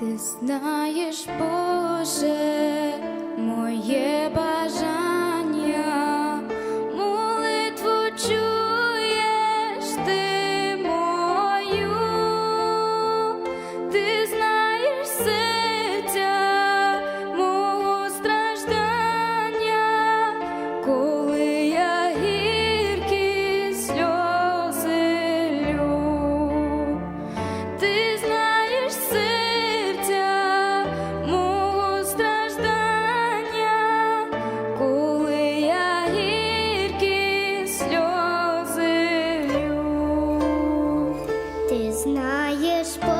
Ти знаєш, Боже, моє бажання. Знаєш, по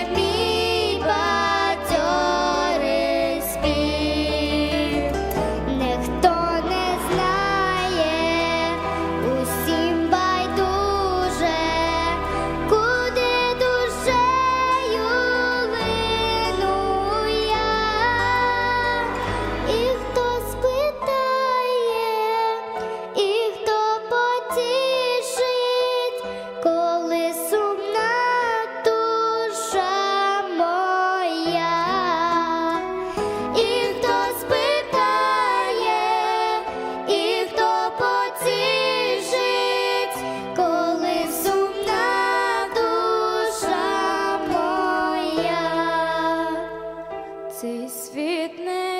Цей світ не